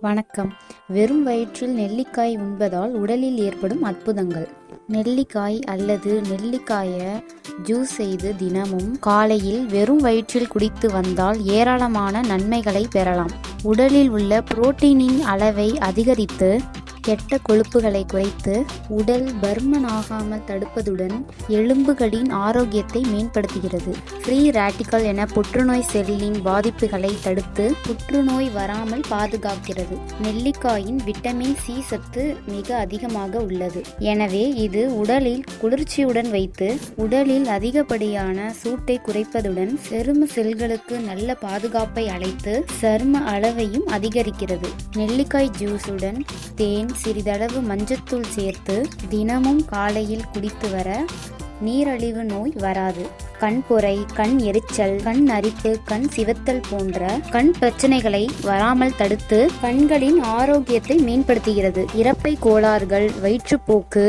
வணக்கம். வெறும் வயிற்றில் நெல்லிக்காய் உண்பதால் உடலில் ஏற்படும் அற்புதங்கள். நெல்லிக்காய் அல்லது நெல்லிக்காயை ஜூஸ் செய்து தினமும் காலையில் வெறும் வயிற்றில் குடித்து வந்தால் ஏராளமான நன்மைகளை பெறலாம். உடலில் உள்ள புரோட்டீனின் அளவை அதிகரித்து கெட்ட கொழுப்புகளை குறைத்து உடல் பர்மனாகாமல் தடுப்பதுடன் எலும்புகளின் ஆரோக்கியத்தை மேம்படுத்துகிறது. ஃப்ரீ ரேட்டிக்கல் என புற்றுநோய் செல்லின் பாதிப்புகளை தடுத்து புற்றுநோய் வராமல் பாதுகாக்கிறது. நெல்லிக்காயின் விட்டமின் சி சத்து மிக அதிகமாக உள்ளது. எனவே இது உடலில் குளிர்ச்சியுடன் வைத்து உடலில் அதிகப்படியான சூட்டை குறைப்பதுடன் செரும செல்களுக்கு நல்ல பாதுகாப்பை அளித்து சரும அளவையும் அதிகரிக்கிறது. நெல்லிக்காய் ஜூஸுடன் தேன் சிறிதளவு மஞ்சத்தூள் சேர்த்து தினமும் காலையில் குடித்து வர நீரழிவு நோய் வராது. கண்புரை கண் எரிச்சல் கண் அரிப்பு கண் சிவத்தல் போன்ற கண் பிரச்சனைகளை வராமல் தடுத்து கண்களின் ஆரோக்கியத்தை மேம்படுத்துகிறது. இறப்பை கோளாறுகள் வயிற்றுப்போக்கு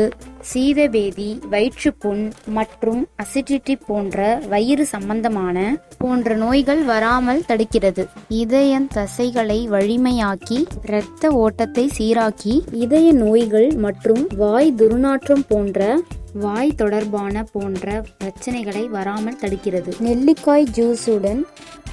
சீதபேதி வயிற்றுப்புண் மற்றும் அசிடிட்டி போன்ற வயிறு சம்பந்தமான போன்ற நோய்கள் வராமல் தடுக்கிறது. இதய தசைகளை வலிமையாக்கி இரத்த ஓட்டத்தை சீராக்கி இதய நோய்கள் மற்றும் வாய் துர்நாற்றம் போன்ற வாய் தொடர்பான போன்ற பிரச்சனைகளை வராமல் தடுக்கிறது. நெல்லிக்காய் ஜூஸுடன்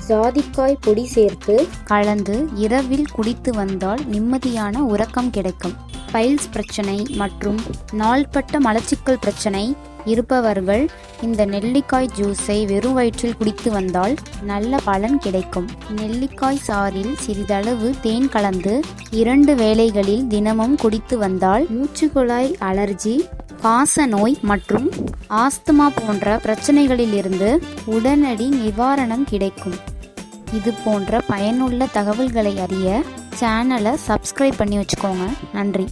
ஜாதிக்காய் பொடி சேர்த்து கலந்து இரவில் குடித்து வந்தால் நிம்மதியான உறக்கம் கிடைக்கும். பைல்ஸ் பிரச்சனை மற்றும் நாள்பட்ட மலச்சிக்கல் பிரச்சனை இருப்பவர்கள் இந்த நெல்லிக்காய் ஜூஸை வெறும் வயிற்றில் குடித்து வந்தால் நல்ல பலன் கிடைக்கும். நெல்லிக்காய் சாறில் சிறிதளவு தேன் கலந்து இரண்டு வேளைகளில் தினமும் குடித்து வந்தால் மூச்சுக்குழாய் அலர்ஜி காச நோய் மற்றும் ஆஸ்துமா போன்ற பிரச்சனைகளிலிருந்து உடனடி நிவாரணம் கிடைக்கும். இது போன்ற பயனுள்ள தகவல்களை அறிய சேனலை சப்ஸ்கிரைப் பண்ணி வச்சுக்கோங்க. நன்றி.